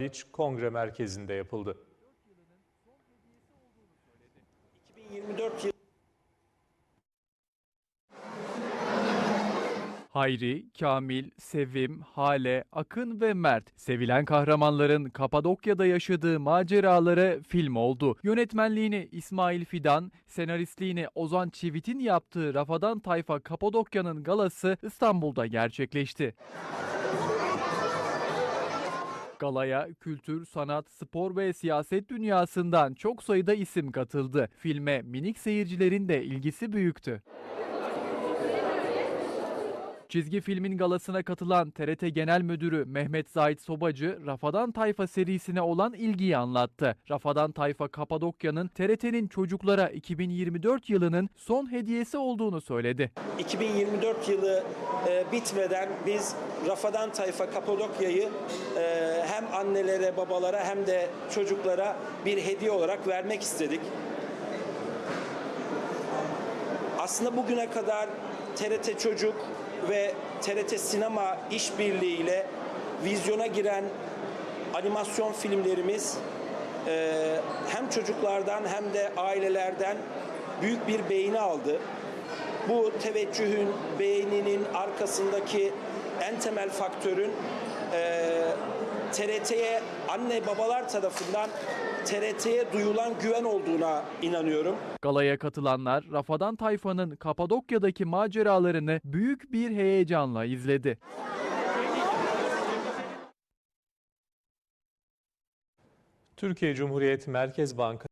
İç Kongre Merkezi'nde yapıldı. 2024 yılı Hayri, Kamil, Sevim, Hale, Akın ve Mert sevilen kahramanların Kapadokya'da yaşadığı maceraları film oldu. Yönetmenliğini İsmail Fidan, senaristliğini Ozan Çivit'in yaptığı Rafadan Tayfa Kapadokya'nın galası İstanbul'da gerçekleşti. Galaya kültür, sanat, spor ve siyaset dünyasından çok sayıda isim katıldı. Filme minik seyircilerin de ilgisi büyüktü. Çizgi filmin galasına katılan TRT Genel Müdürü Mehmet Zahit Sobacı, Rafadan Tayfa serisine olan ilgiyi anlattı. Rafadan Tayfa Kapadokya'nın TRT'nin çocuklara 2024 yılının son hediyesi olduğunu söyledi. 2024 yılı e, bitmeden biz Rafadan Tayfa Kapadokya'yı e, hem annelere, babalara hem de çocuklara bir hediye olarak vermek istedik. Aslında bugüne kadar TRT Çocuk ve TRT Sinema işbirliğiyle vizyona giren animasyon filmlerimiz e, hem çocuklardan hem de ailelerden büyük bir beğeni aldı. Bu teveccühün, beğeninin arkasındaki en temel faktörün e, TRT'ye anne babalar tarafından TRT'ye duyulan güven olduğuna inanıyorum. Galaya katılanlar Rafadan Tayfa'nın Kapadokya'daki maceralarını büyük bir heyecanla izledi. Türkiye Cumhuriyet Merkez Bankası